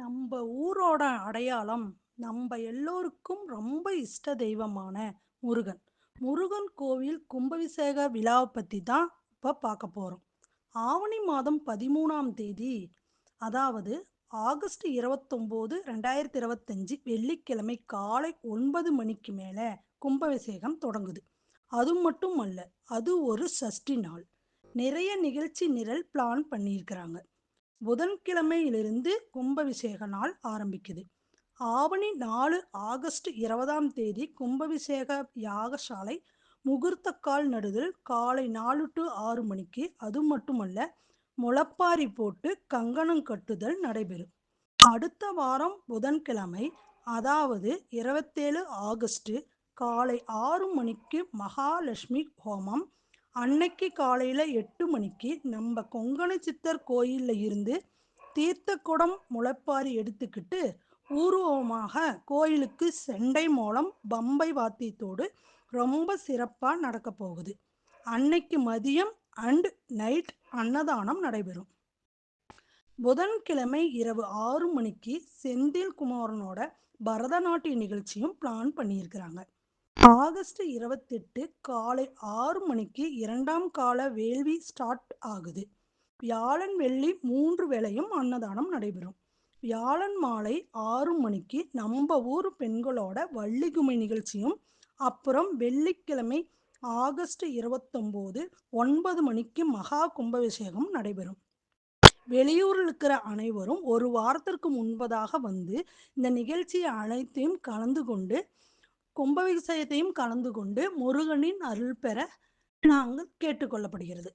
நம்ம ஊரோட அடையாளம், நம்ம எல்லோருக்கும் ரொம்ப இஷ்ட தெய்வமான முருகன். முருகன் கோவில் கும்பாபிஷேக விழாவை பற்றி தான் இப்போ பார்க்க போகிறோம் ஆவணி மாதம் 13ஆம் தேதி, அதாவது ஆகஸ்ட் 29, 2025 வெள்ளிக்கிழமை காலை ஒன்பது மணிக்கு மேலே கும்பாபிஷேகம் தொடங்குது. அது மட்டும் அல்ல, அது ஒரு சஷ்டி நாள். நிறைய நிகழ்ச்சி நிரல் பிளான் பண்ணியிருக்கிறாங்க புதன்கிழமையிலிருந்து கும்பாபிஷேக நாள் ஆரம்பிக்குது. ஆவணி நாலு ஆகஸ்ட் 20ஆம் தேதி கும்பாபிஷேக யாகசாலை முகூர்த்தக்கால் நடுதல் காலை நாலு டு ஆறு மணிக்கு. அது மட்டுமல்ல, முளப்பாரி போட்டு கங்கணம் கட்டுதல் நடைபெறும். அடுத்த வாரம் புதன்கிழமை, அதாவது 27 ஆகஸ்ட் காலை ஆறு மணிக்கு மகாலட்சுமி ஹோமம். அன்னைக்கு காலையில் எட்டு மணிக்கு நம்ம கொங்கணச்சித்தர் கோயில்ல இருந்து தீர்த்த குடம் முளைப்பாரி எடுத்துக்கிட்டு ஊர்வமாக கோயிலுக்கு செண்டை மூலம் பம்பை வாத்தியத்தோடு ரொம்ப சிறப்பாக நடக்க போகுது. அன்னைக்கு மதியம் அண்ட் நைட் அன்னதானம் நடைபெறும். புதன்கிழமை இரவு ஆறு மணிக்கு செந்தில் குமாரனோட பரதநாட்டிய நிகழ்ச்சியும் பிளான் பண்ணியிருக்கிறாங்க ஆகஸ்ட் 28 காலை ஆறு மணிக்கு இரண்டாம் கால வேள்வி ஸ்டார்ட் ஆகுது. வியாழன், வெள்ளி மூன்று வேளையும் அன்னதானம் நடைபெறும். வியாழன் மாலை ஆறு மணிக்கு நம்ம ஊர் பெண்களோட வள்ளிகுமை நிகழ்ச்சியும், அப்புறம் வெள்ளிக்கிழமை ஆகஸ்ட் 29 ஒன்பது மணிக்கு மகா கும்பாபிஷேகம் நடைபெறும். வெளியூரில் இருக்கிற அனைவரும் ஒரு வாரத்திற்கு முன்பதாக வந்து இந்த நிகழ்ச்சி அனைத்தையும் கலந்து கொண்டு, கும்பாபிஷேகத்தையும் கலந்து கொண்டு முருகனின் அருள் பெற நாங்கள் கேட்டுக்கொள்ளப்படுகிறது.